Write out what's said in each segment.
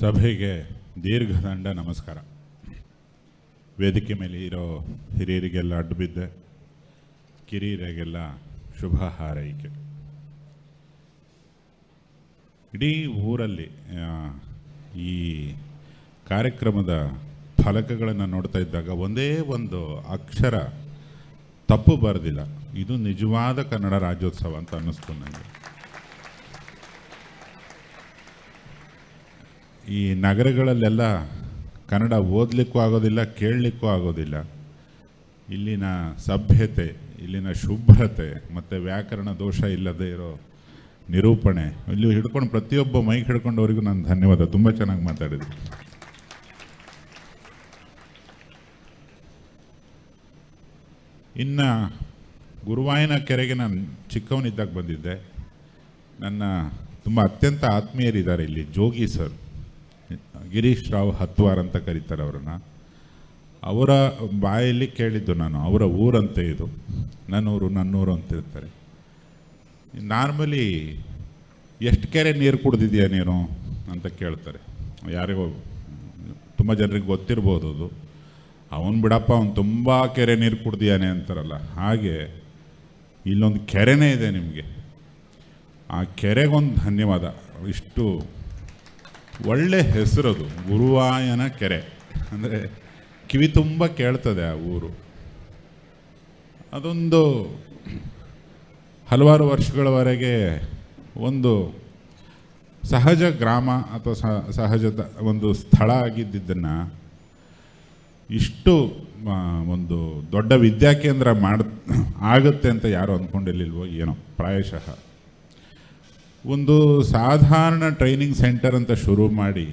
ಸಭೆಗೆ ದೀರ್ಘದಂಡ ನಮಸ್ಕಾರ. ವೇದಿಕೆ ಮೇಲೆ ಇರೋ ಹಿರಿಯರಿಗೆಲ್ಲ ಅಡ್ಡು ಬಿದ್ದೆ ಕಿರಿಯರಿಗೆಲ್ಲ ಶುಭ ಹಾರೈಕೆ. ಇಡೀ ಊರಲ್ಲಿ ಈ ಕಾರ್ಯಕ್ರಮದ ಫಲಕಗಳನ್ನು ನೋಡ್ತಾ ಇದ್ದಾಗ ಒಂದೇ ಒಂದು ಅಕ್ಷರ ತಪ್ಪು ಬರೆದಿಲ್ಲ. ಇದು ನಿಜವಾದ ಕನ್ನಡ ರಾಜ್ಯೋತ್ಸವ ಅಂತ ಅನ್ನಿಸ್ತು ನನಗೆ ಈ ನಗರಗಳಲ್ಲೆಲ್ಲ ಕನ್ನಡ ಓದಲಿಕ್ಕೂ ಆಗೋದಿಲ್ಲ, ಕೇಳಲಿಕ್ಕೂ ಆಗೋದಿಲ್ಲ. ಇಲ್ಲಿನ ಸಭ್ಯತೆ, ಇಲ್ಲಿನ ಶುಭ್ರತೆ, ಮತ್ತು ವ್ಯಾಕರಣ ದೋಷ ಇಲ್ಲದೆ ಇರೋ ನಿರೂಪಣೆ, ಇಲ್ಲಿ ಹಿಡ್ಕೊಂಡು ಪ್ರತಿಯೊಬ್ಬ ಮೈಕ್ ಹಿಡ್ಕೊಂಡವರಿಗೂ ನಾನು ಧನ್ಯವಾದ. ತುಂಬ ಚೆನ್ನಾಗಿ ಮಾತಾಡಿದ್ರಿ. ಇನ್ನು ಗುರುವಾಯನ ಕೆರೆಗೆ ನಾನು ಚಿಕ್ಕವನಿದ್ದಾಗ ಬಂದಿದ್ದೆ. ನನ್ನ ತುಂಬ ಅತ್ಯಂತ ಆತ್ಮೀಯರಿದ್ದಾರೆ ಇಲ್ಲಿ, ಜೋಗಿ ಸರ್. ಗಿರೀಶ್ ರಾವ್ ಹತ್ವಾರ್ ಅಂತ ಕರೀತಾರೆ ಅವರನ್ನು. ಅವರ ಬಾಯಲ್ಲಿ ಕೇಳಿದ್ದು ನಾನು, ಅವರ ಊರಂತೆ ಇದು, ನನ್ನೂರು ನನ್ನೂರು ಅಂತ ಇರ್ತಾರೆ. ನಾರ್ಮಲಿ ಎಷ್ಟು ಕೆರೆ ನೀರು ಕುಡ್ದಿದೆಯಾ ನೀನು ಅಂತ ಕೇಳ್ತಾರೆ. ಯಾರಿಗೋ, ತುಂಬ ಜನರಿಗೆ ಗೊತ್ತಿರ್ಬೋದು ಅದು. ಅವನು ಬಿಡಪ್ಪ, ಅವನು ತುಂಬ ಕೆರೆ ನೀರು ಕುಡ್ದಿಯಾನೆ ಅಂತಾರಲ್ಲ. ಹಾಗೆ ಇಲ್ಲೊಂದು ಕೆರೆನೇ ಇದೆ ನಿಮಗೆ. ಆ ಕೆರೆಗೊಂದು ಧನ್ಯವಾದ. ಇಷ್ಟು ಒಳ್ಳೆ ಹೆಸರದು, ಗುರುವಾಯನ ಕೆರೆ. ಅಂದರೆ ಕಿವಿ ತುಂಬ ಕೇಳ್ತದೆ ಆ ಊರು. ಅದೊಂದು ಹಲವಾರು ವರ್ಷಗಳವರೆಗೆ ಒಂದು ಸಹಜ ಗ್ರಾಮ ಅಥವಾ ಸಹ- ಸಹಜದ ಒಂದು ಸ್ಥಳ ಆಗಿದ್ದನ್ನು ಇಷ್ಟು ಒಂದು ದೊಡ್ಡ ವಿದ್ಯಾಕೇಂದ್ರ ಮಾಡ, ಆಗುತ್ತೆ ಅಂತ ಯಾರು ಅಂದ್ಕೊಂಡಿರ್ಲಿಲ್ವೋ ಏನೋ, ಪ್ರಾಯಶಃ. ಒಂದು ಸಾಧಾರಣ ಟ್ರೈನಿಂಗ್ ಸೆಂಟರ್ ಅಂತ ಶುರು ಮಾಡಿ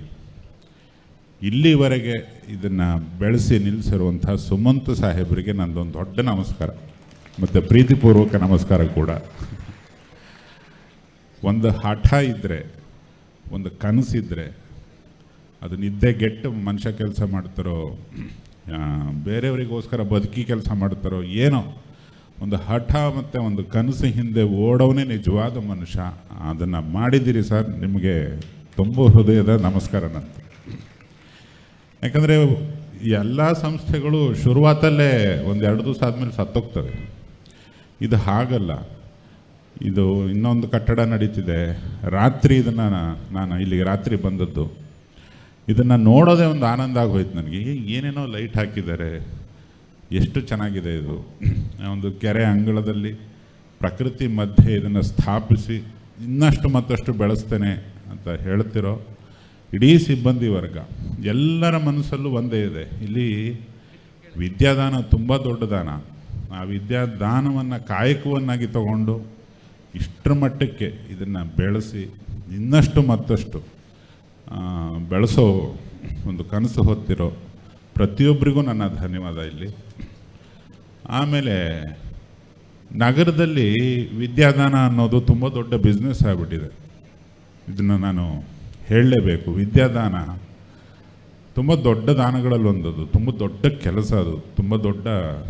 ಇಲ್ಲಿವರೆಗೆ ಇದನ್ನು ಬೆಳೆಸಿ ನಿಲ್ಲಿಸಿರುವಂಥ ಸುಮಂತ್ ಸಾಹೇಬರಿಗೆ ನನ್ನದೊಂದು ದೊಡ್ಡ ನಮಸ್ಕಾರ, ಮತ್ತು ಪ್ರೀತಿಪೂರ್ವಕ ನಮಸ್ಕಾರ ಕೂಡ. ಒಂದು ಹಠ ಇದ್ದರೆ ಒಂದು ಕನಸಿದ್ರೆ ಅದು ನಿದ್ದೆ ಗೆಟ್ಟು ಮನುಷ್ಯ ಕೆಲಸ ಮಾಡ್ತಾರೋ ಬೇರೆಯವರಿಗೋಸ್ಕರ ಬದುಕಿ ಕೆಲಸ ಮಾಡ್ತಾರೋ ಏನೋ ಒಂದು ಹಠ ಮತ್ತು ಒಂದು ಕನಸು ಹಿಂದೆ ಓಡೋನೇ ನಿಜವಾದ ಮನುಷ್ಯ. ಅದನ್ನು ಮಾಡಿದ್ದೀರಿ ಸರ್, ನಿಮಗೆ ತುಂಬ ಹೃದಯದ ನಮಸ್ಕಾರ ನಂತ ಯಾಕಂದರೆ ಎಲ್ಲ ಸಂಸ್ಥೆಗಳು ಶುರುವಾತಲ್ಲೇ ಒಂದು ಎರಡು ದಿವಸ ಆದಮೇಲೆ ಸತ್ತೋಗ್ತವೆ. ಇದು ಹಾಗಲ್ಲ. ಇದು ಇನ್ನೊಂದು ಕಟ್ಟಡ ನಡೀತಿದೆ. ರಾತ್ರಿ ಇದನ್ನು ನಾನು ಇಲ್ಲಿಗೆ ರಾತ್ರಿ ಬಂದದ್ದು. ಇದನ್ನು ನೋಡೋದೇ ಒಂದು ಆನಂದ ಆಗೋಯ್ತು ನನಗೆ. ಏನೇನೋ ಲೈಟ್ ಹಾಕಿದ್ದಾರೆ. ಎಷ್ಟು ಚೆನ್ನಾಗಿದೆ ಇದು. ಒಂದು ಕೆರೆ ಅಂಗಳದಲ್ಲಿ ಪ್ರಕೃತಿ ಮಧ್ಯೆ ಇದನ್ನು ಸ್ಥಾಪಿಸಿ ಇನ್ನಷ್ಟು ಮತ್ತಷ್ಟು ಬೆಳೆಸ್ತೇನೆ ಅಂತ ಹೇಳ್ತಿರೋ ಇಡೀ ಸಿಬ್ಬಂದಿ ವರ್ಗ, ಎಲ್ಲರ ಮನಸ್ಸಲ್ಲೂ ಒಂದೇ ಇದೆ. ಇಲ್ಲಿ ವಿದ್ಯಾದಾನ ತುಂಬ ದೊಡ್ಡ ದಾನ. ಆ ವಿದ್ಯಾದಾನವನ್ನು ಕಾಯಕವನ್ನಾಗಿ ತಗೊಂಡು ಇಷ್ಟರ ಮಟ್ಟಕ್ಕೆ ಇದನ್ನು ಬೆಳೆಸಿ ಇನ್ನಷ್ಟು ಮತ್ತಷ್ಟು ಬೆಳೆಸೋ ಒಂದು ಕನಸು ಹೊತ್ತಿರೋ ಪ್ರತಿಯೊಬ್ಬರಿಗೂ ನನ್ನ ಧನ್ಯವಾದ ಇಲ್ಲಿ. ಆಮೇಲೆ ನಗರದಲ್ಲಿ ವಿದ್ಯಾದಾನ ಅನ್ನೋದು ತುಂಬ ದೊಡ್ಡ ಬಿಸ್ನೆಸ್ ಆಗಿಬಿಟ್ಟಿದೆ. ಇದನ್ನು ನಾನು ಹೇಳಲೇಬೇಕು. ವಿದ್ಯಾದಾನ ತುಂಬ ದೊಡ್ಡ ದಾನಗಳಲ್ಲಿ ಒಂದದು ತುಂಬ ದೊಡ್ಡ ಕೆಲಸ ಅದು, ತುಂಬ ದೊಡ್ಡ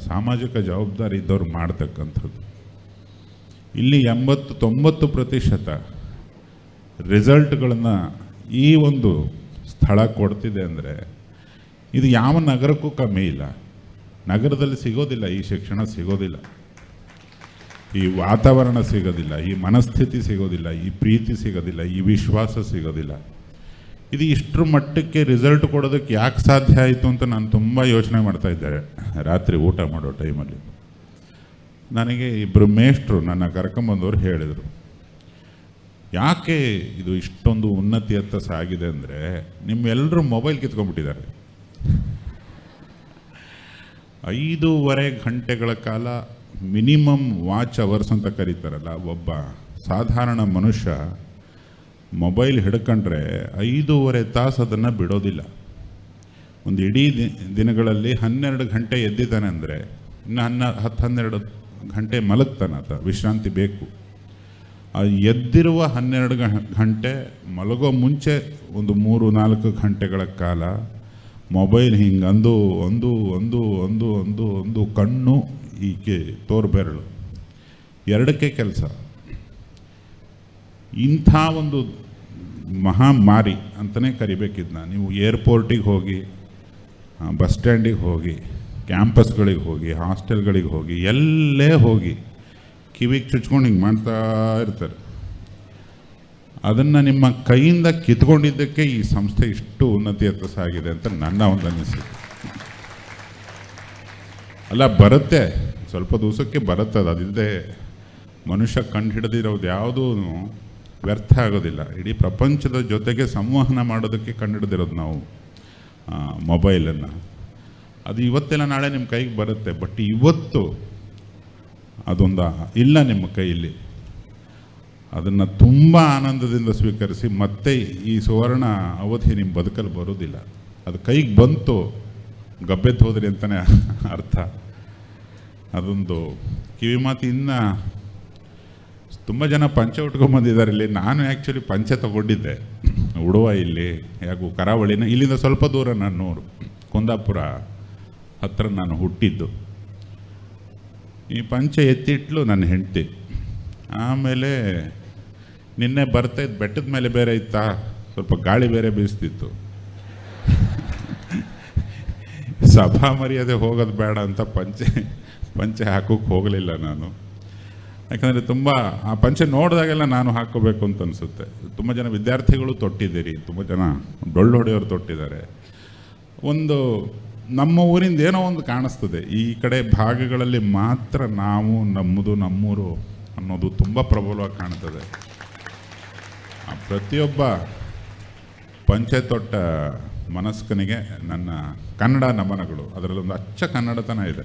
ಸಾಮಾಜಿಕ ಜವಾಬ್ದಾರಿ ಇದ್ದವ್ರು ಮಾಡ್ತಕ್ಕಂಥದ್ದು. ಇಲ್ಲಿ ಎಂಬತ್ತು, ತೊಂಬತ್ತು ಪ್ರತಿಶತ ರಿಸಲ್ಟ್ಗಳನ್ನು ಈ ಒಂದು ಸ್ಥಳ ಕೊಡ್ತಿದೆ ಅಂದರೆ ಇದು ಯಾವ ನಗರಕ್ಕೂ ಕಮ್ಮಿ ಇಲ್ಲ. ನಗರದಲ್ಲಿ ಸಿಗೋದಿಲ್ಲ, ಈ ಶಿಕ್ಷಣ ಸಿಗೋದಿಲ್ಲ. ಈ ವಾತಾವರಣ ಸಿಗೋದಿಲ್ಲ, ಈ ಮನಸ್ಥಿತಿ ಸಿಗೋದಿಲ್ಲ, ಈ ಪ್ರೀತಿ ಸಿಗೋದಿಲ್ಲ, ಈ ವಿಶ್ವಾಸ ಸಿಗೋದಿಲ್ಲ. ಇದು ಇಷ್ಟರ ಮಟ್ಟಕ್ಕೆ ರಿಸಲ್ಟ್ ಕೊಡೋದಕ್ಕೆ ಯಾಕೆ ಸಾಧ್ಯ ಆಯಿತು ಅಂತ ನಾನು ತುಂಬ ಯೋಚನೆ ಮಾಡ್ತಾ ಇದ್ದೆ ರಾತ್ರಿ ಊಟ ಮಾಡೋ ಟೈಮಲ್ಲಿ. ನನಗೆ ಇಬ್ಬರು ಮೇಷ್ಟ್ರು ನನ್ನ ಕರ್ಕೊಂಬಂದವರು ಹೇಳಿದರು, ಯಾಕೆ ಇದು ಇಷ್ಟೊಂದು ಉನ್ನತಿಯತ್ತ ಸಾಗಿದೆ ಅಂದರೆ ನಿಮ್ಮೆಲ್ಲರೂ ಮೊಬೈಲ್ ಕಿತ್ಕೊಂಡ್ಬಿಟ್ಟಿದ್ದಾರೆ. ಐದೂವರೆ ಗಂಟೆಗಳ ಕಾಲ ಮಿನಿಮಮ್ ವಾಚ್ ಅವರ್ಸ್ ಅಂತ ಕರೀತಾರಲ್ಲ ಒಬ್ಬ ಸಾಧಾರಣ ಮನುಷ್ಯ ಮೊಬೈಲ್ ಹಿಡ್ಕೊಂಡ್ರೆ ಐದೂವರೆ ತಾಸು ಅದನ್ನು ಬಿಡೋದಿಲ್ಲ. ಒಂದು ಇಡೀ ದಿನಗಳಲ್ಲಿ ಹನ್ನೆರಡು ಗಂಟೆ ಎದ್ದಿದ್ದಾನೆ ಅಂದರೆ ಇನ್ನು ಹನ್ನ ಹತ್ತು ಹನ್ನೆರಡು ಗಂಟೆ ಮಲಗ್ತಾನೆ ಆತ, ವಿಶ್ರಾಂತಿ ಬೇಕು. ಆ ಎದ್ದಿರುವ ಹನ್ನೆರಡು ಗಂಟೆ ಮಲಗೋ ಮುಂಚೆ ಒಂದು ಮೂರು ನಾಲ್ಕು ಗಂಟೆಗಳ ಕಾಲ ಮೊಬೈಲ್ ಹಿಂಗೆ ಅಂದು ಒಂದು ಒಂದು ಒಂದು ಒಂದು ಒಂದು ಕಣ್ಣು ಈಕೆ ತೋರ್ಬೆರಳು. ಎರಡಕ್ಕೆ ಕೆಲಸ. ಇಂಥ ಒಂದು ಮಹಾಮಾರಿ ಅಂತಲೇ ಕರಿಬೇಕಿದ್ನ ನೀವು ಏರ್ಪೋರ್ಟಿಗೆ ಹೋಗಿ ಬಸ್ ಸ್ಟ್ಯಾಂಡಿಗೆ ಹೋಗಿ, ಕ್ಯಾಂಪಸ್ಗಳಿಗೆ ಹೋಗಿ, ಹಾಸ್ಟೆಲ್ಗಳಿಗೆ ಹೋಗಿ, ಎಲ್ಲೇ ಹೋಗಿ ಕಿವಿಗೆ ಚುಚ್ಕೊಂಡು ಹಿಂಗೆ ಮಾಡ್ತಾ ಇರ್ತಾರೆ. ಅದನ್ನು ನಿಮ್ಮ ಕೈಯಿಂದ ಕಿತ್ಕೊಂಡಿದ್ದಕ್ಕೆ ಈ ಸಂಸ್ಥೆ ಇಷ್ಟು ಉನ್ನತಿಯತ್ತ ಸಾಗಿದೆ ಅಂತ ನನ್ನ ಒಂದು ಅನಿಸಿಕೆ. ಅಲ್ಲ, ಬರುತ್ತೆ. ಸ್ವಲ್ಪ ದಿವಸಕ್ಕೆ ಬರುತ್ತೆ ಅದು. ಅದಿಲ್ಲದೆ ಮನುಷ್ಯ ಕಂಡು ಹಿಡಿದಿರೋದು ಯಾವುದೂ ವ್ಯರ್ಥ ಆಗೋದಿಲ್ಲ. ಇಡೀ ಪ್ರಪಂಚದ ಜೊತೆಗೆ ಸಂವಹನ ಮಾಡೋದಕ್ಕೆ ಕಂಡುಹಿಡಿದಿರೋದು ನಾವು ಮೊಬೈಲನ್ನು. ಅದು ಇವತ್ತೆಲ್ಲ ನಾಳೆ ನಿಮ್ಮ ಕೈಗೆ ಬರುತ್ತೆ. ಬಟ್ ಇವತ್ತು ಅದೊಂದು ಇಲ್ಲ ನಿಮ್ಮ ಕೈಯಲ್ಲಿ. ಅದನ್ನು ತುಂಬ ಆನಂದದಿಂದ ಸ್ವೀಕರಿಸಿ ಮತ್ತೆ ಈ ಸುವರ್ಣ ಅವಧಿ ನಿಮ್ಮ ಬದುಕಲ್ಲಿ ಬರೋದಿಲ್ಲ ಅದು ಕೈಗೆ ಬಂತು ಗಬ್ಬೆದ್ದು ಹೋದ್ರಿ ಅಂತಲೇ ಅರ್ಥ. ಅದೊಂದು ಕಿವಿ ಮಾತು ಇನ್ನು ತುಂಬ ಜನ ಪಂಚ ಉಟ್ಕೊಂಡ್ಬಂದಿದ್ದಾರೆ ಇಲ್ಲಿ. ನಾನು ಆ್ಯಕ್ಚುಲಿ ಪಂಚೆ ತಗೊಂಡಿದ್ದೆ. ಉಡುವ ಇಲ್ಲಿ, ಯಾಕೋ ಕರಾವಳಿನ, ಇಲ್ಲಿಂದ ಸ್ವಲ್ಪ ದೂರ ನನ್ನೂರು ಕುಂದಾಪುರ ಹತ್ರ ನಾನು ಹುಟ್ಟಿದ್ದು. ಈ ಪಂಚೆ ಎತ್ತಿಟ್ಲು ನನ್ನ ಹೆಂಡತಿ. ಆಮೇಲೆ ನಿನ್ನೆ ಬರ್ತಾ ಇದ್ದು ಬೆಟ್ಟದ ಮೇಲೆ ಬೇರೆ ಇತ್ತಾ? ಸ್ವಲ್ಪ ಗಾಳಿ ಬೇರೆ ಬೀಸ್ತಿತ್ತು. ಸಭಾ ಮರ್ಯಾದೆ ಹೋಗೋದು ಬೇಡ ಅಂತ ಪಂಚೆ ಪಂಚೆ ಹಾಕೋಕ್ಕೆ ಹೋಗಲಿಲ್ಲ ನಾನು. ಯಾಕಂದರೆ ತುಂಬ, ಆ ಪಂಚೆ ನೋಡಿದಾಗೆಲ್ಲ ನಾನು ಹಾಕೋಬೇಕು ಅಂತ ಅನಿಸುತ್ತೆ. ತುಂಬ ಜನ ವಿದ್ಯಾರ್ಥಿಗಳು ತೊಟ್ಟಿದ್ದೀರಿ, ತುಂಬ ಜನ ಡೊಳ್ಳು ಹೊಡೆಯೋರು ತೊಟ್ಟಿದ್ದಾರೆ. ಒಂದು ನಮ್ಮ ಊರಿಂದ ಏನೋ ಒಂದು ಕಾಣಿಸ್ತದೆ. ಈ ಕಡೆ ಭಾಗಗಳಲ್ಲಿ ಮಾತ್ರ ನಾವು ನಮ್ಮದು ನಮ್ಮೂರು. ಅನ್ನೋದು ತುಂಬ ಪ್ರಬಲವಾಗಿ ಕಾಣ್ತದೆ. ಪ್ರತಿಯೊಬ್ಬ ಪಂಚೆ ತೊಟ್ಟ ಮನಸ್ಕನಿಗೆ ನನ್ನ ಕನ್ನಡ ನಮನಗಳು. ಅದರಲ್ಲೊಂದು ಅಚ್ಚ ಕನ್ನಡತನ ಇದೆ.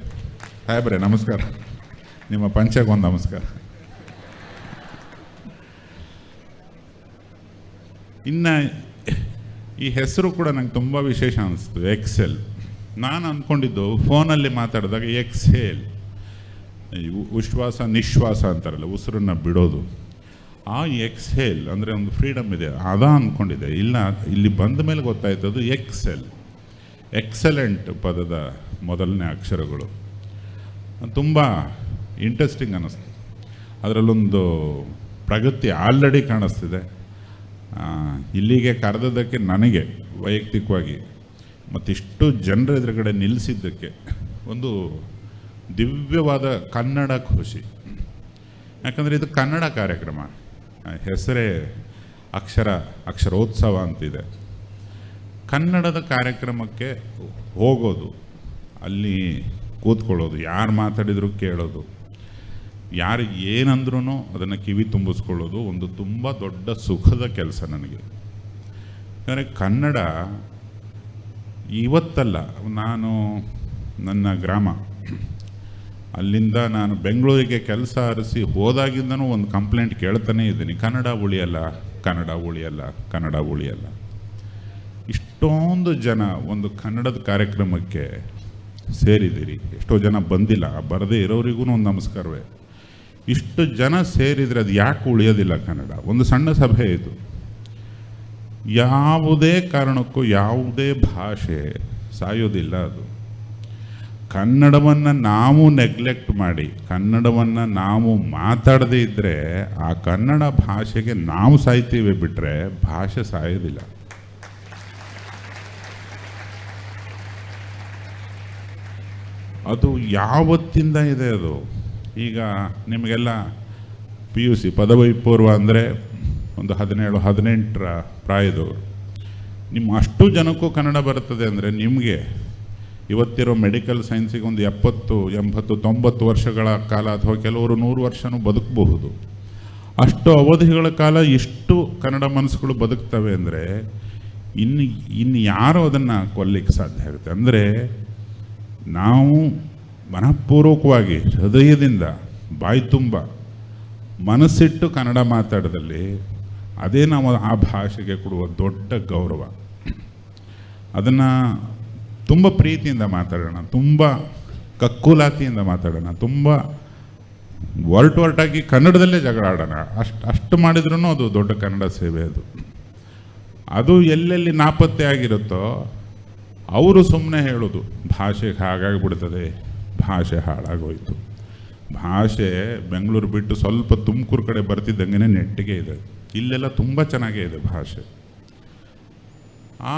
ಸಾಹೇಬ್ರೆ, ನಮಸ್ಕಾರ. ನಿಮ್ಮ ಪಂಚೆಗೊಂದು ನಮಸ್ಕಾರ. ಇನ್ನು ಈ ಹೆಸರು ಕೂಡ ನಂಗೆ ತುಂಬ ವಿಶೇಷ ಅನಿಸ್ತು ಎಕ್ಸೆಲ್ ನಾನು ಅಂದ್ಕೊಂಡಿದ್ದು ಫೋನಲ್ಲಿ ಮಾತಾಡಿದಾಗ ಎಕ್ಸೇಲ್ ಉಶ್ವಾಸ, ನಿಶ್ವಾಸ ಅಂತಾರಲ್ಲ, ಉಸಿರನ್ನು ಬಿಡೋದು. ಆ ಎಕ್ಸ್ಹೇಲ್ ಅಂದರೆ ಒಂದು ಫ್ರೀಡಮ್ ಇದೆ. ಅದ ಅಂದ್ಕೊಂಡಿದೆ ಇಲ್ಲ, ಇಲ್ಲಿ ಬಂದ ಮೇಲೆ ಗೊತ್ತಾಯ್ತದು ಎಕ್ಸೆಲ್ ಎಕ್ಸಲೆಂಟ್ ಪದದ ಮೊದಲನೇ ಅಕ್ಷರಗಳು. ತುಂಬ ಇಂಟ್ರೆಸ್ಟಿಂಗ್ ಅನ್ನಿಸ್ತು. ಅದರಲ್ಲೊಂದು ಪ್ರಗತಿ ಆಲ್ರೆಡಿ ಕಾಣಿಸ್ತಿದೆ. ಇಲ್ಲಿಗೆ ಕರೆದದ್ದಕ್ಕೆ ನನಗೆ ವೈಯಕ್ತಿಕವಾಗಿ ಮತ್ತಿಷ್ಟು ಜನರ ಎದುರುಗಡೆ ನಿಲ್ಲಿಸಿದ್ದಕ್ಕೆ ಒಂದು ದಿವ್ಯವಾದ ಕನ್ನಡ ಖುಷಿ. ಯಾಕಂದರೆ ಇದು ಕನ್ನಡ ಕಾರ್ಯಕ್ರಮ. ಹೆಸರೇ ಅಕ್ಷರ, ಅಕ್ಷರೋತ್ಸವ ಅಂತಿದೆ. ಕನ್ನಡದ ಕಾರ್ಯಕ್ರಮಕ್ಕೆ ಹೋಗೋದು, ಅಲ್ಲಿ ಕೂತ್ಕೊಳ್ಳೋದು, ಯಾರು ಮಾತಾಡಿದ್ರು ಕೇಳೋದು, ಯಾರು ಏನಂದ್ರೂ ಅದನ್ನು ಕಿವಿ ತುಂಬಿಸ್ಕೊಳ್ಳೋದು ಒಂದು ತುಂಬ ದೊಡ್ಡ ಸುಖದ ಕೆಲಸ ನನಗೆ. ಯಾಕಂದರೆ ಕನ್ನಡ ಇವತ್ತಲ್ಲ, ನಾನು ನನ್ನ ಗ್ರಾಮ ಅಲ್ಲಿಂದ ನಾನು ಬೆಂಗಳೂರಿಗೆ ಕೆಲಸ ಅರಸಿ ಹೋದಾಗಿಂದನೂ ಒಂದು ಕಂಪ್ಲೇಂಟ್ ಕೇಳ್ತಾನೇ ಇದ್ದೀನಿ. ಕನ್ನಡ ಉಳಿಯಲ್ಲ ಕನ್ನಡ ಉಳಿಯಲ್ಲ ಕನ್ನಡ ಉಳಿಯಲ್ಲ. ಇಷ್ಟೊಂದು ಜನ ಒಂದು ಕನ್ನಡದ ಕಾರ್ಯಕ್ರಮಕ್ಕೆ ಸೇರಿದ್ದೀರಿ. ಎಷ್ಟೋ ಜನ ಬಂದಿಲ್ಲ, ಬರದೇ ಇರೋರಿಗೂ ಒಂದು ನಮಸ್ಕಾರವೇ. ಇಷ್ಟು ಜನ ಸೇರಿದರೆ ಅದು ಯಾಕೆ ಉಳಿಯೋದಿಲ್ಲ ಕನ್ನಡ? ಒಂದು ಸಣ್ಣ ಸಭೆ ಇದು. ಯಾವುದೇ ಕಾರಣಕ್ಕೂ ಯಾವುದೇ ಭಾಷೆ ಸಾಯೋದಿಲ್ಲ ಅದು. ಕನ್ನಡವನ್ನು ನಾವು ನೆಗ್ಲೆಕ್ಟ್ ಮಾಡಿ, ಕನ್ನಡವನ್ನು ನಾವು ಮಾತಾಡದೇ ಇದ್ದರೆ ಆ ಕನ್ನಡ ಭಾಷೆಗೆ ನಾವು ಸಾಯ್ತೀವಿ ಬಿಟ್ಟರೆ ಭಾಷೆ ಸಾಯೋದಿಲ್ಲ. ಅದು ಯಾವತ್ತಿಂದ ಇದೆ ಅದು? ಈಗ ನಿಮಗೆಲ್ಲ ಪಿ ಯು ಸಿ ಪದವಿ ಪೂರ್ವ ಅಂದರೆ ಒಂದು ಹದಿನೇಳು, ಹದಿನೆಂಟರ ಪ್ರಾಯದವರು. ನಿಮ್ಮ ಅಷ್ಟು ಜನಕ್ಕೂ ಕನ್ನಡ ಬರ್ತದೆ ಅಂದರೆ ನಿಮಗೆ ಇವತ್ತಿರೋ ಮೆಡಿಕಲ್ ಸೈನ್ಸಿಗೆ ಒಂದು ಎಪ್ಪತ್ತು, ಎಂಬತ್ತು, ತೊಂಬತ್ತು ವರ್ಷಗಳ ಕಾಲ ಅಥವಾ ಕೆಲವರು ನೂರು ವರ್ಷನೂ ಬದುಕಬಹುದು. ಅಷ್ಟು ಅವಧಿಗಳ ಕಾಲ ಎಷ್ಟು ಕನ್ನಡ ಮನಸ್ಸುಗಳು ಬದುಕ್ತವೆ ಅಂದರೆ ಇನ್ನು ಇನ್ನು ಯಾರು ಅದನ್ನು ಕೊಲ್ಲಿಕ್ಕೆ ಸಾಧ್ಯ ಆಗುತ್ತೆ? ಅಂದರೆ ನಾವು ಮನಃಪೂರ್ವಕವಾಗಿ, ಹೃದಯದಿಂದ, ಬಾಯಿ ತುಂಬ ಮನಸ್ಸಿಟ್ಟು ಕನ್ನಡ ಮಾತಾಡಿದಲ್ಲಿ ಅದೇ ನಾವು ಆ ಭಾಷೆಗೆ ಕೊಡುವ ದೊಡ್ಡ ಗೌರವ. ಅದನ್ನು ತುಂಬ ಪ್ರೀತಿಯಿಂದ ಮಾತಾಡೋಣ, ತುಂಬ ಕಕ್ಕುಲಾತಿಯಿಂದ ಮಾತಾಡೋಣ, ತುಂಬ ವರ್ಟ್ ವರ್ಟಾಗಿ ಕನ್ನಡದಲ್ಲೇ ಜಗಳ ಆಡೋಣ. ಅಷ್ಟು ಅಷ್ಟು ಮಾಡಿದ್ರೂ ಅದು ದೊಡ್ಡ ಕನ್ನಡ ಸೇವೆ ಅದು. ಅದು ಎಲ್ಲೆಲ್ಲಿ ನಾಪತ್ತೆ ಆಗಿರುತ್ತೋ, ಅವರು ಸುಮ್ಮನೆ ಹೇಳೋದು ಭಾಷೆಗೆ ಹಾಗಾಗಿಬಿಡ್ತದೆ ಭಾಷೆ ಹಾಳಾಗೋಯ್ತು. ಭಾಷೆ ಬೆಂಗಳೂರು ಬಿಟ್ಟು ಸ್ವಲ್ಪ ತುಮಕೂರು ಕಡೆ ಬರ್ತಿದ್ದಂಗೆ ನೆಟ್ಟಿಗೆ ಇದೆ. ಇಲ್ಲೆಲ್ಲ ತುಂಬ ಚೆನ್ನಾಗೇ ಇದೆ ಭಾಷೆ. ಆ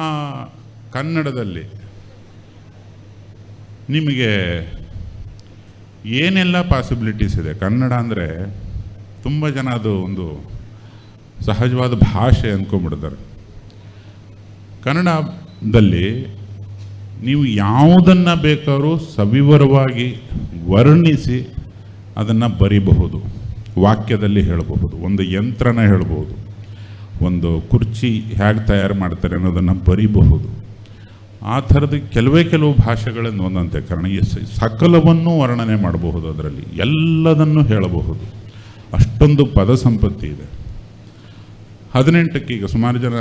ಕನ್ನಡದಲ್ಲಿ ನಿಮಗೆ ಏನೆಲ್ಲ ಪಾಸಿಬಿಲಿಟೀಸ್ ಇದೆ? ಕನ್ನಡ ಅಂದರೆ ತುಂಬ ಜನ ಅದು ಒಂದು ಸಹಜವಾದ ಭಾಷೆ ಅಂದ್ಕೊಂಬಿಡ್ತಾರೆ ಕನ್ನಡದಲ್ಲಿ ನೀವು ಯಾವುದನ್ನು ಬೇಕಾದರೂ ಸವಿವರವಾಗಿ ವರ್ಣಿಸಿ ಅದನ್ನು ಬರಿಬಹುದು, ವಾಕ್ಯದಲ್ಲಿ ಹೇಳಬಹುದು, ಒಂದು ಯಂತ್ರನ ಹೇಳ್ಬೋದು ಒಂದು ಕುರ್ಚಿ ಹೇಗೆ ತಯಾರು ಮಾಡ್ತಾರೆ ಅನ್ನೋದನ್ನು ಬರಿಬಹುದು. ಆ ಥರದ ಕೆಲವೇ ಕೆಲವು ಭಾಷೆಗಳನ್ನು ಒಂದಂತೆ ಕಾರಣ ಸಕಲವನ್ನು ವರ್ಣನೆ ಮಾಡಬಹುದು ಅದರಲ್ಲಿ. ಎಲ್ಲದನ್ನು ಹೇಳಬಹುದು. ಅಷ್ಟೊಂದು ಪದ ಸಂಪತ್ತಿ ಇದೆ. ಹದಿನೆಂಟಕ್ಕೆ ಈಗ ಸುಮಾರು ಜನ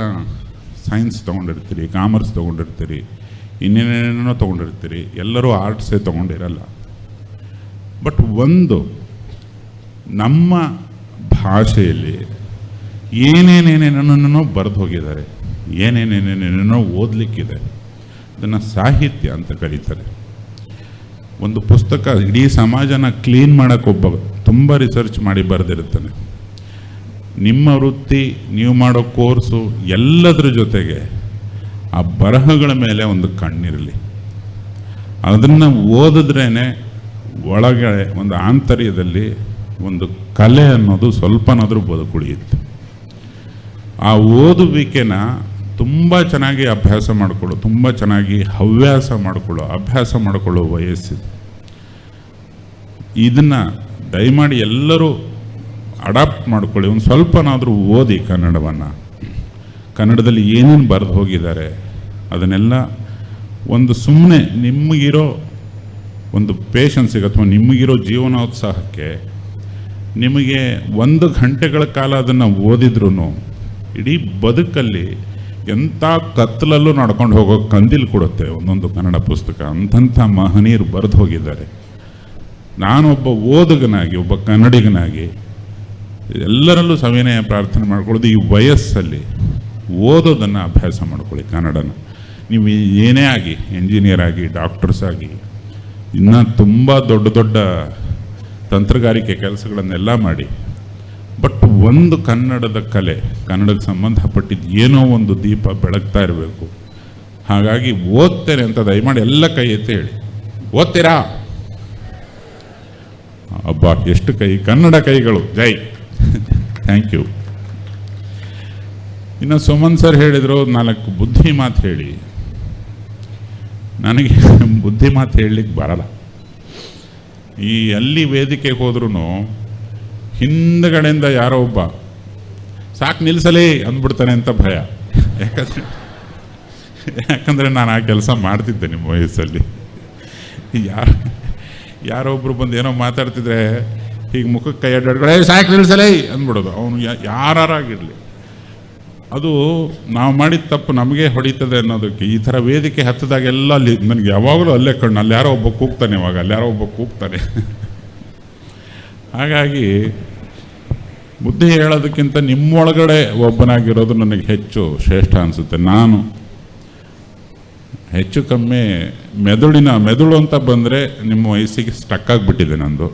ಸೈನ್ಸ್ ತೊಗೊಂಡಿರ್ತೀರಿ, ಕಾಮರ್ಸ್ ತೊಗೊಂಡಿರ್ತೀರಿ ಇನ್ನೇನೇನೇನೋ ತೊಗೊಂಡಿರ್ತೀರಿ, ಎಲ್ಲರೂ ಆರ್ಟ್ಸೇ ತೊಗೊಂಡಿರಲ್ಲ. ಬಟ್ ಒಂದು, ನಮ್ಮ ಭಾಷೆಯಲ್ಲಿ ಏನೇನೇನೇನೋ ಬರೆದು ಹೋಗಿದ್ದಾರೆ, ಏನೇನೇನೇನೇನೋ ಓದಲಿಕ್ಕಿದೆ ಅದನ್ನು ಸಾಹಿತ್ಯ ಅಂತ ಕರೀತಾರೆ. ಒಂದು ಪುಸ್ತಕ ಇಡೀ ಸಮಾಜನ ಕ್ಲೀನ್ ಮಾಡೋಕ್ಕೊಬ್ಬ ತುಂಬ ರಿಸರ್ಚ್ ಮಾಡಿ ಬರೆದಿರ್ತಾನೆ. ನಿಮ್ಮ ವೃತ್ತಿ, ನೀವು ಮಾಡೋ ಕೋರ್ಸು ಎಲ್ಲದರ ಜೊತೆಗೆ ಆ ಬರಹಗಳ ಮೇಲೆ ಒಂದು ಕಣ್ಣಿರಲಿ. ಅದನ್ನು ಓದಿದ್ರೇ ಒಳಗಡೆ ಒಂದು ಆಂತರ್ಯದಲ್ಲಿ ಒಂದು ಕಲೆ ಅನ್ನೋದು ಸ್ವಲ್ಪನಾದರೂ ಬದುಕುಳಿಯುತ್ತೆ. ಆ ಓದುವಿಕೆನ ತುಂಬ ಚೆನ್ನಾಗಿ ಅಭ್ಯಾಸ ಮಾಡಿಕೊಳ್ಳೋ, ತುಂಬ ಚೆನ್ನಾಗಿ ಹವ್ಯಾಸ ಮಾಡಿಕೊಳ್ಳೋ, ಅಭ್ಯಾಸ ಮಾಡಿಕೊಳ್ಳೋ ವಯಸ್ಸಿದೆ. ಇದನ್ನು ದಯಮಾಡಿ ಎಲ್ಲರೂ ಅಡಾಪ್ಟ್ ಮಾಡ್ಕೊಳ್ಳಿ. ಒಂದು ಸ್ವಲ್ಪನಾದರೂ ಓದಿ ಕನ್ನಡವನ್ನು. ಕನ್ನಡದಲ್ಲಿ ಏನೇನು ಬರೆದು ಹೋಗಿದ್ದಾರೆ, ಅದನ್ನೆಲ್ಲ ಒಂದು ಸುಮ್ಮನೆ ನಿಮಗಿರೋ ಒಂದು ಪೇಷನ್ಸಿಗೆ ಅಥವಾ ನಿಮಗಿರೋ ಜೀವನೋತ್ಸಾಹಕ್ಕೆ, ನಿಮಗೆ ಒಂದು ಗಂಟೆಗಳ ಕಾಲ ಅದನ್ನು ಓದಿದ್ರೂ ಇಡೀ ಬದುಕಲ್ಲಿ ಎಂಥ ಕತ್ತಲಲ್ಲೂ ನಡ್ಕೊಂಡು ಹೋಗೋ ಕಂದಿಲ್ ಕೊಡುತ್ತೆ ಒಂದೊಂದು ಕನ್ನಡ ಪುಸ್ತಕ. ಅಂಥಂಥ ಮಹನೀಯರು ಬರೆದು ಹೋಗಿದ್ದಾರೆ. ನಾನೊಬ್ಬ ಓದುಗನಾಗಿ, ಒಬ್ಬ ಕನ್ನಡಿಗನಾಗಿ ಎಲ್ಲರಲ್ಲೂ ಸವಿನಯ ಪ್ರಾರ್ಥನೆ ಮಾಡ್ಕೊಳ್ಳೋದು ಈ ವಯಸ್ಸಲ್ಲಿ. ಓದೋದನ್ನು ಅಭ್ಯಾಸ ಮಾಡ್ಕೊಳ್ಳಿ ಕನ್ನಡನ. ನೀವು ಏನೇ ಆಗಿ ಇಂಜಿನಿಯರ್ ಆಗಿ ಡಾಕ್ಟರ್ಸ್ ಆಗಿ, ಇನ್ನೂ ತುಂಬ ದೊಡ್ಡ ದೊಡ್ಡ ತಂತ್ರಗಾರಿಕೆ ಕೆಲಸಗಳನ್ನೆಲ್ಲ ಮಾಡಿ ಬಟ್ ಒಂದು ಕನ್ನಡದ ಕಲೆ, ಕನ್ನಡಕ್ಕೆ ಸಂಬಂಧಪಟ್ಟಿದ್ದು ಏನೋ ಒಂದು ದೀಪ ಬೆಳಗ್ತಾ ಇರಬೇಕು. ಹಾಗಾಗಿ ಓದ್ತೇನೆ ಅಂತ ದಯಮಾಡಿ ಎಲ್ಲ ಕೈ ಎತ್ತಿ ಹೇಳಿ. ಓದ್ತೀರಾ? ಅಬ್ಬಾ, ಎಷ್ಟು ಕೈ. ಕನ್ನಡ ಕೈಗಳು. ಜೈ. ಥ್ಯಾಂಕ್ ಯು ಇನ್ನು ಸುಮನ್ ಸರ್ ಹೇಳಿದ್ರು ನಾಲ್ಕು ಬುದ್ಧಿ ಮಾತು ಹೇಳಿ. ನನಗೆ ಬುದ್ಧಿ ಮಾತು ಹೇಳಲಿಕ್ಕೆ ಬರಲ್ಲ. ಈ ಅಲ್ಲಿ ವೇದಿಕೆಗೆ ಹೋದ್ರೂ ಹಿಂದ್ಗಡೆಯಿಂದ ಯಾರೋ ಒಬ್ಬ, ಸಾಕು ನಿಲ್ಸಲೇ ಅಂದ್ಬಿಡ್ತಾನೆ ಅಂತ ಭಯ. ಯಾಕಂದ್ರೆ, ಯಾಕಂದರೆ ನಾನು ಆ ಕೆಲಸ ಮಾಡ್ತಿದ್ದೆ ನಿಮ್ಮ ವಯಸ್ಸಲ್ಲಿ. ಯಾರು, ಯಾರೋ ಬಂದು ಏನೋ ಮಾತಾಡ್ತಿದ್ರೆ, ಹೀಗೆ ಮುಖಕ್ಕೆ ಕೈ ಅಡ್ಡಾಡ್ಕೊಳ್ಳೆ ಸಾಕು ನಿಲ್ಸಲೇ ಅಂದ್ಬಿಡೋದು. ಅವನು ಯಾರಾಗಿರಲಿ ಅದು ನಾವು ಮಾಡಿದ ತಪ್ಪು ನಮಗೆ ಹೊಡಿತದೆ ಅನ್ನೋದಕ್ಕೆ ಈ ಥರ ವೇದಿಕೆ ಹತ್ತದಾಗೆಲ್ಲ ಅಲ್ಲಿ, ನನಗೆ ಯಾವಾಗಲೂ ಅಲ್ಲೇ ಕಣ್ಣು, ಅಲ್ಲಿ ಯಾರೋ ಒಬ್ಬ ಕೂಗ್ತಾನೆ ಇವಾಗ, ಅಲ್ಲಿ ಯಾರೋ ಒಬ್ಬ ಕೂಗ್ತಾನೆ ಹಾಗಾಗಿ ಬುದ್ಧಿ ಹೇಳೋದಕ್ಕಿಂತ ನಿಮ್ಮೊಳಗಡೆ ಒಬ್ಬನಾಗಿರೋದು ನನಗೆ ಹೆಚ್ಚು ಶ್ರೇಷ್ಠ ಅನಿಸುತ್ತೆ. ನಾನು ಹೆಚ್ಚು ಕಮ್ಮಿ ಮೆದುಳಿನ ಮೆದುಳು ಅಂತ ಬಂದರೆ ನಿಮ್ಮ ವಯಸ್ಸಿಗೆ ಸ್ಟಕ್ ಆಗಿಬಿಟ್ಟಿದೆ ನಂದು.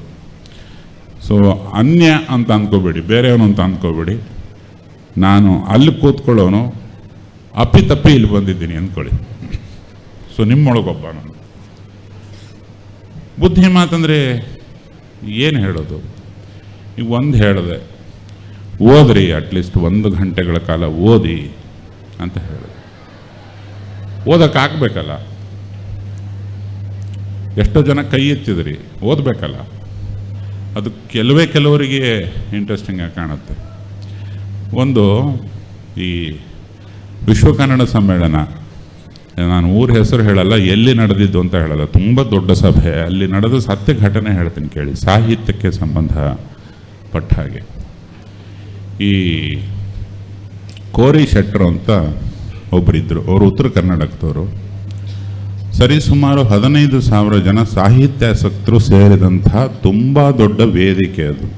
ಸೊ ಅನ್ಯ ಅಂತ ಅಂದ್ಕೋಬೇಡಿ ಬೇರೆಯವನು ಅಂತ ಅಂದ್ಕೋಬೇಡಿ ನಾನು ಅಲ್ಲಿ ಕೂತ್ಕೊಳ್ಳೋನು, ಅಪ್ಪಿ ತಪ್ಪಿ ಇಲ್ಲಿ ಬಂದಿದ್ದೀನಿ ಅಂದ್ಕೊಳ್ಳಿ ಸೊ ನಿಮ್ಮೊಳಗೊಬ್ಬ ನಾನು. ಬುದ್ಧಿ ಮಾತಂದರೆ ಏನು ಹೇಳೋದು? ಈಗ ಒಂದು ಹೇಳಿದೆ, ಓದ್ರಿ ಅಟ್ಲೀಸ್ಟ್ ಒಂದು ಗಂಟೆಗಳ ಕಾಲ ಓದಿ ಅಂತ ಹೇಳಿದೆ. ಓದೋಕ್ಕಾಗಬೇಕಲ್ಲ ಎಷ್ಟೋ ಜನ ಕೈ ಎತ್ತಿದ್ರಿ, ಓದಬೇಕಲ್ಲ? ಅದು ಕೆಲವೇ ಕೆಲವರಿಗೆ ಇಂಟ್ರೆಸ್ಟಿಂಗ್ ಆಗಿ ಕಾಣುತ್ತೆ. ಒಂದು ಈ ವಿಶ್ವಕನ್ನಡ ಸಮ್ಮೇಳನ ನಾನು ಊರ ಹೆಸರು ಹೇಳಲ್ಲ, ಎಲ್ಲಿ ನಡೆದಿದ್ದು ಅಂತ ಹೇಳಲ್ಲ. ತುಂಬ ದೊಡ್ಡ ಸಭೆ. ಅಲ್ಲಿ ನಡೆದ ಸತ್ಯ ಘಟನೆ ಹೇಳ್ತೀನಿ ಕೇಳಿ. ಸಾಹಿತ್ಯಕ್ಕೆ ಸಂಬಂಧ ಪಟ್ಟ ಹಾಗೆ. ಈ ಕೋರಿ ಶೆಟ್ಟರು ಅಂತ ಒಬ್ಬರಿದ್ದರು ಅವರು ಉತ್ತರ ಕರ್ನಾಟಕದವರು. ಸರಿಸುಮಾರು ಹದಿನೈದು ಸಾವಿರ ಜನ ಸಾಹಿತ್ಯಾಸಕ್ತರು ಸೇರಿದಂತಹ ತುಂಬ ದೊಡ್ಡ ವೇದಿಕೆ ಅದು.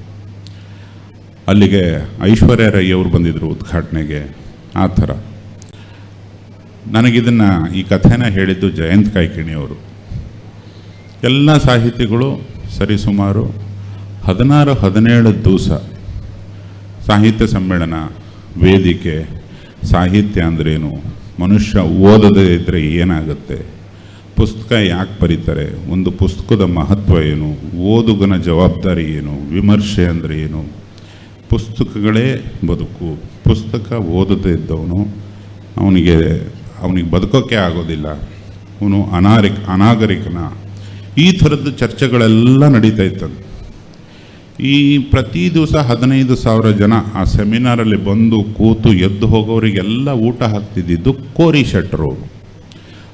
ಅಲ್ಲಿಗೆ ಐಶ್ವರ್ಯ ರೈ ಅವರು ಬಂದಿದ್ದರು ಉದ್ಘಾಟನೆಗೆ. ಆ ಥರ. ನನಗಿದನ್ನು ಈ ಕಥೆನ ಹೇಳಿದ್ದು ಜಯಂತ್ ಕಾಯ್ಕಿಣಿಯವರು. ಎಲ್ಲ ಸಾಹಿತಿಗಳು ಸರಿಸುಮಾರು ಹದಿನಾರು, ಹದಿನೇಳು ದಿವಸ ಸಾಹಿತ್ಯ ಸಮ್ಮೇಳನ, ವೇದಿಕೆ, ಸಾಹಿತ್ಯ ಅಂದ್ರೇನು ಮನುಷ್ಯ ಓದದೇ ಇದ್ದರೆ ಏನಾಗುತ್ತೆ? ಪುಸ್ತಕ ಯಾಕೆ ಬರೀತಾರೆ? ಒಂದು ಪುಸ್ತಕದ ಮಹತ್ವ ಏನು? ಓದುಗನ ಜವಾಬ್ದಾರಿ ಏನು? ವಿಮರ್ಶೆ ಅಂದರೆ ಏನು? ಪುಸ್ತಕಗಳೇ ಬದುಕು. ಪುಸ್ತಕ ಓದದೇ ಇದ್ದವನು ಅವನಿಗೆ ಅವನಿಗೆ ಬದುಕೋಕ್ಕೆ ಆಗೋದಿಲ್ಲ. ಅವನು ಅನಾರಿಕ್, ಅನಾಗರಿಕನ. ಈ ಥರದ್ದು ಚರ್ಚೆಗಳೆಲ್ಲ ನಡೀತಾ ಇತ್ತು ಈ ಪ್ರತಿ ದಿವಸ ಹದಿನೈದು ಸಾವಿರ ಜನ ಆ ಸೆಮಿನಾರಲ್ಲಿ ಬಂದು ಕೂತು ಎದ್ದು ಹೋಗೋರಿಗೆಲ್ಲ ಊಟ ಹಾಕ್ತಿದ್ದಿದ್ದು ಕೋರಿ ಶೆಟ್ರು.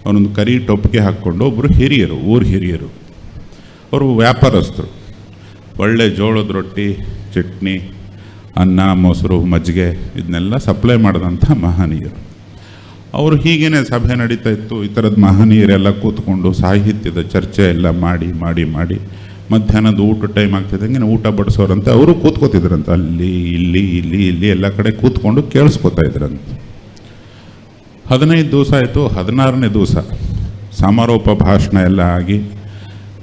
ಅವನೊಂದು ಕರಿ ಟೊಪ್ಪಿಗೆ ಹಾಕ್ಕೊಂಡು ಒಬ್ಬರು ಹಿರಿಯರು, ಊರು ಹಿರಿಯರು. ಅವರು ವ್ಯಾಪಾರಸ್ಥರು. ಒಳ್ಳೆ ಜೋಳದ ರೊಟ್ಟಿ, ಚಟ್ನಿ, ಅನ್ನ, ಮೊಸರು, ಮಜ್ಜಿಗೆ, ಇದನ್ನೆಲ್ಲ ಸಪ್ಲೈ ಮಾಡಿದಂಥ ಮಹನೀಯರು. ಅವರು ಹೀಗೇನೆ ಸಭೆ ನಡೀತಾ ಇತ್ತು. ಈ ಥರದ ಮಹನೀಯರೆಲ್ಲ ಕೂತ್ಕೊಂಡು ಸಾಹಿತ್ಯದ ಚರ್ಚೆ ಎಲ್ಲ ಮಾಡಿ ಮಾಡಿ ಮಾಡಿ ಮಧ್ಯಾಹ್ನದ ಊಟ ಟೈಮ್ ಆಗ್ತಿದ್ದಂಗೆ ಊಟ ಬಡಿಸೋರಂತೆ ಅವರು ಕೂತ್ಕೋತಿದ್ರಂತೆ. ಅಲ್ಲಿ, ಇಲ್ಲಿ ಇಲ್ಲಿ ಇಲ್ಲಿ ಎಲ್ಲ ಕಡೆ ಕೂತ್ಕೊಂಡು ಕೇಳಿಸ್ಕೊತಾ ಇದ್ರಂತೆ. ಹದಿನೈದು ದಿವಸ ಆಯಿತು, ಹದಿನಾರನೇ ದಿವಸ ಸಮಾರೋಪ ಭಾಷಣ ಎಲ್ಲ ಆಗಿ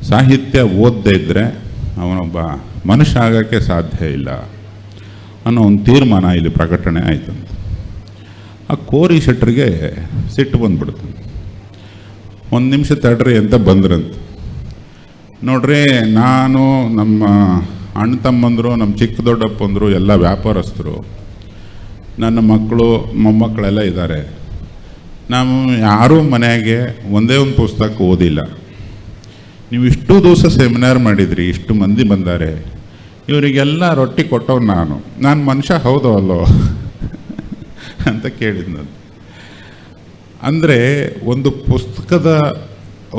ಸಾಹಿತ್ಯ ಓದದೇ ಇದ್ದರೆ ಅವನೊಬ್ಬ ಮನುಷ್ಯ ಆಗೋಕ್ಕೆ ಸಾಧ್ಯ ಇಲ್ಲ ಅನ್ನೋ ಒಂದು ತೀರ್ಮಾನ ಇಲ್ಲಿ ಪ್ರಕಟಣೆ ಆಯ್ತಂತೆ. ಆ ಕೋರಿ ಶೆಟ್ರಿಗೆ ಸಿಟ್ಟು ಬಂದ್ಬಿಡ್ತು. ಒಂದು ನಿಮಿಷ ತಡ್ರಿ ಅಂತ ಬಂದ್ರಂತ. ನೋಡ್ರಿ, ನಾನು ನಮ್ಮ ಅಣ್ಣ ತಮ್ಮಂದರು, ನಮ್ಮ ಚಿಕ್ಕ ದೊಡ್ಡಪ್ಪಂದರು, ಎಲ್ಲ ವ್ಯಾಪಾರಸ್ಥರು, ನನ್ನ ಮಕ್ಕಳು, ಮೊಮ್ಮಕ್ಕಳೆಲ್ಲ ಇದ್ದಾರೆ. ನಾವು ಯಾರೂ ಮನೆಗೆ ಒಂದೇ ಒಂದು ಪುಸ್ತಕ ಓದಿಲ್ಲ. ನೀವು ಇಷ್ಟು ದಿವಸ ಸೆಮಿನಾರ್ ಮಾಡಿದ್ರಿ, ಇಷ್ಟು ಮಂದಿ ಬಂದಾರೆ. ಇವರಿಗೆಲ್ಲ ರೊಟ್ಟಿ ಕೊಟ್ಟವ್ ನಾನು. ನಾನು ಮನುಷ್ಯ ಹೌದೋ ಅಲ್ಲೋ? ಅಂತ ಕೇಳಿದ್ ನಾನು ಅಂದರೆ ಒಂದು ಪುಸ್ತಕದ,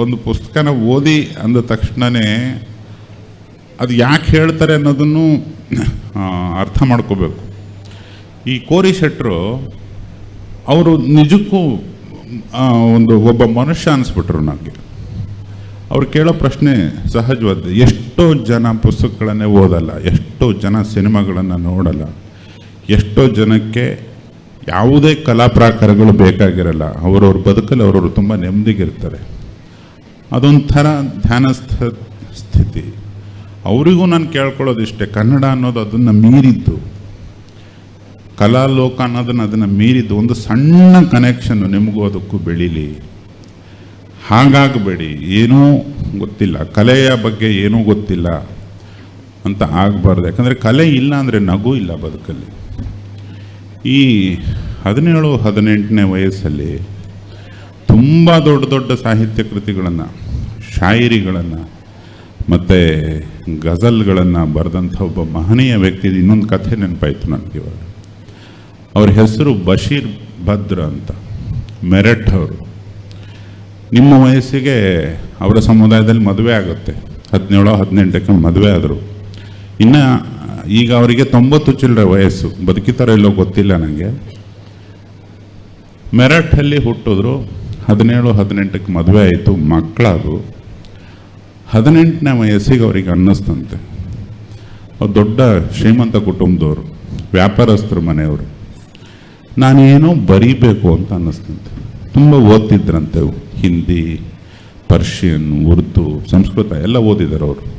ಒಂದು ಪುಸ್ತಕನ ಓದಿ ಅಂದ ತಕ್ಷಣವೇ ಅದು ಯಾಕೆ ಹೇಳ್ತಾರೆ ಅನ್ನೋದನ್ನು ಅರ್ಥ ಮಾಡ್ಕೋಬೇಕು. ಈ ಕೋರಿ ಶೆಟ್ಟರು ಅವರು ನಿಜಕ್ಕೂ ಒಂದು ಒಬ್ಬ ಮನುಷ್ಯ ಅನಿಸ್ಬಿಟ್ರು ನನಗೆ. ಅವ್ರು ಕೇಳೋ ಪ್ರಶ್ನೆ ಸಹಜವಾದ, ಎಷ್ಟೋ ಜನ ಪುಸ್ತಕಗಳನ್ನೇ ಓದಲ್ಲ, ಎಷ್ಟೋ ಜನ ಸಿನಿಮಾಗಳನ್ನು ನೋಡಲ್ಲ, ಎಷ್ಟೋ ಜನಕ್ಕೆ ಯಾವುದೇ ಕಲಾ ಪ್ರಾಕಾರಗಳು ಬೇಕಾಗಿರಲ್ಲ, ಅವರವ್ರ ಬದುಕಲ್ಲಿ ಅವರವರು ತುಂಬ ನೆಮ್ಮದಿಗಿರ್ತಾರೆ. ಅದೊಂಥರ ಧ್ಯಾನಸ್ಥ ಸ್ಥಿತಿ. ಅವರಿಗೂ ನಾನು ಕೇಳ್ಕೊಳ್ಳೋದಿಷ್ಟೇ, ಕನ್ನಡ ಅನ್ನೋದು ಅದನ್ನು ಮೀರಿದ್ದು, ಕಲಾಲೋಕ ಅನ್ನೋದನ್ನು ಅದನ್ನು ಮೀರಿದ್ದು ಒಂದು ಸಣ್ಣ ಕನೆಕ್ಷನ್ನು ನಿಮಗೂ ಅದಕ್ಕೂ ಬೆಳೀಲಿ. ಹಾಗಾಗಬೇಡಿ, ಏನೂ ಗೊತ್ತಿಲ್ಲ, ಕಲೆಯ ಬಗ್ಗೆ ಏನೂ ಗೊತ್ತಿಲ್ಲ ಅಂತ ಆಗಬಾರ್ದು. ಯಾಕಂದರೆ ಕಲೆ ಇಲ್ಲ ಅಂದರೆ ನಗು ಇಲ್ಲ ಬದುಕಲ್ಲಿ. ಈ ಹದಿನೇಳು, ಹದಿನೆಂಟನೇ ವಯಸ್ಸಲ್ಲಿ ತುಂಬ ದೊಡ್ಡ ದೊಡ್ಡ ಸಾಹಿತ್ಯ ಕೃತಿಗಳನ್ನು, ಶಾಯರಿಗಳನ್ನು, ಮತ್ತು ಗಜಲ್ಗಳನ್ನು ಬರೆದಂಥ ಒಬ್ಬ ಮಹನೀಯ ವ್ಯಕ್ತಿ, ಇನ್ನೊಂದು ಕಥೆ ನೆನಪಾಯಿತು ನನಗೆ ಇವಾಗ. ಅವ್ರ ಹೆಸರು ಬಶೀರ್ ಭದ್ರ ಅಂತ ಮೆರಟ್ ಅವರು. ನಿಮ್ಮ ವಯಸ್ಸಿಗೆ ಅವರ ಸಮುದಾಯದಲ್ಲಿ ಮದುವೆ ಆಗುತ್ತೆ. ಹದಿನೇಳು, ಹದಿನೆಂಟಕ್ಕೆ ಮದುವೆ ಆದರು. ಇನ್ನು ಈಗ ಅವರಿಗೆ ತೊಂಬತ್ತು ಚಿಲ್ಲರೆ ವಯಸ್ಸು. ಬದುಕಿತಾರೋ ಇಲ್ಲೋ ಗೊತ್ತಿಲ್ಲ ನನಗೆ ಮೆರಠಲ್ಲಿ ಹುಟ್ಟಿದ್ರು. ಹದಿನೇಳು, ಹದಿನೆಂಟಕ್ಕೆ ಮದುವೆ ಆಯಿತು. ಮಕ್ಕಳಾದ್ರು ಹದಿನೆಂಟನೇ ವಯಸ್ಸಿಗೆ ಅವರಿಗೆ ಅನ್ನಿಸ್ತಂತೆ. ಅವ್ರು ದೊಡ್ಡ ಶ್ರೀಮಂತ ಕುಟುಂಬದವರು, ವ್ಯಾಪಾರಸ್ಥರು ಮನೆಯವರು. ನಾನೇನೋ ಬರೀಬೇಕು ಅಂತ ಅನ್ನಿಸ್ತಂತೆ. ತುಂಬ ಓದ್ತಿದ್ರಂತೆ ಹಿಂದಿ, ಪರ್ಷಿಯನ್, ಉರ್ದು, ಸಂಸ್ಕೃತ ಎಲ್ಲ ಓದಿದ್ದಾರೆ ಅವರು.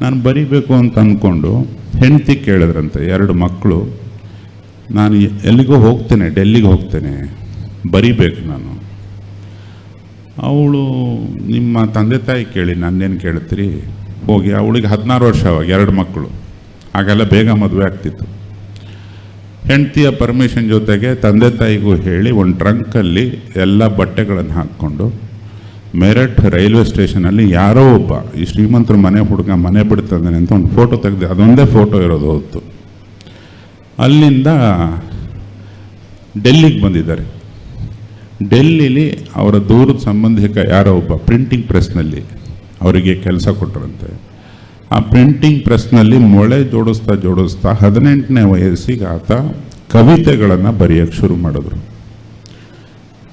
ನಾನು ಬರೀಬೇಕು ಅಂತ ಅಂದ್ಕೊಂಡು ಹೆಂಡತಿ ಕೇಳಿದ್ರಂತೆ ಎರಡು ಮಕ್ಕಳು, ನಾನು ಎಲ್ಲಿಗೋ ಹೋಗ್ತೇನೆ, ಡೆಲ್ಲಿಗೆ ಹೋಗ್ತೇನೆ, ಬರೀಬೇಕು ನಾನು. ಅವಳು ನಿಮ್ಮ ತಂದೆ ತಾಯಿ ಕೇಳಿ, ನನ್ನೇನು ಕೇಳ್ತೀರಿ? ಹೋಗಿ, ಅವಳಿಗೆ ಹದಿನಾರು ವರ್ಷ ಅವಾಗ ಎರಡು ಮಕ್ಕಳು. ಆಗೆಲ್ಲ ಬೇಗ ಮದುವೆ ಆಗ್ತಿತ್ತು. ಹೆಂಡತಿಯ ಪರ್ಮಿಷನ್ ಜೊತೆಗೆ ತಂದೆ ತಾಯಿಗೂ ಹೇಳಿ, ಒಂದು ಟ್ರಂಕಲ್ಲಿ ಎಲ್ಲ ಬಟ್ಟೆಗಳನ್ನು ಹಾಕ್ಕೊಂಡು ಮೆರಟ್ ರೈಲ್ವೆ ಸ್ಟೇಷನಲ್ಲಿ ಯಾರೋ ಒಬ್ಬ ಈ ಶ್ರೀಮಂತರ ಮನೆ ಹುಡುಗ ಮನೆ ಬಿಡ್ತಂದಾನೆ ಅಂತ ಒಂದು ಫೋಟೋ ತೆಗೆದು, ಅದೊಂದೇ ಫೋಟೋ ಇರೋದು ಹೊತ್ತು. ಅಲ್ಲಿಂದ ಡೆಲ್ಲಿಗೆ ಬಂದಿದ್ದಾರೆ. ಡೆಲ್ಲಿಲಿ ಅವರ ದೂರದ ಸಂಬಂಧಿಕ ಯಾರೋ ಒಬ್ಬ ಪ್ರಿಂಟಿಂಗ್ ಪ್ರೆಸ್ನಲ್ಲಿ ಅವರಿಗೆ ಕೆಲಸ ಕೊಟ್ಟರಂತೆ. ಆ ಪ್ರಿಂಟಿಂಗ್ ಪ್ರೆಸ್ನಲ್ಲಿ ಮೊಳೆ ಜೋಡಿಸ್ತಾ ಜೋಡಿಸ್ತಾ ಹದಿನೆಂಟನೇ ವಯಸ್ಸಿಗೆ ಆತ ಕವಿತೆಗಳನ್ನು ಬರೆಯೋಕ್ಕೆ ಶುರು ಮಾಡಿದ್ರು.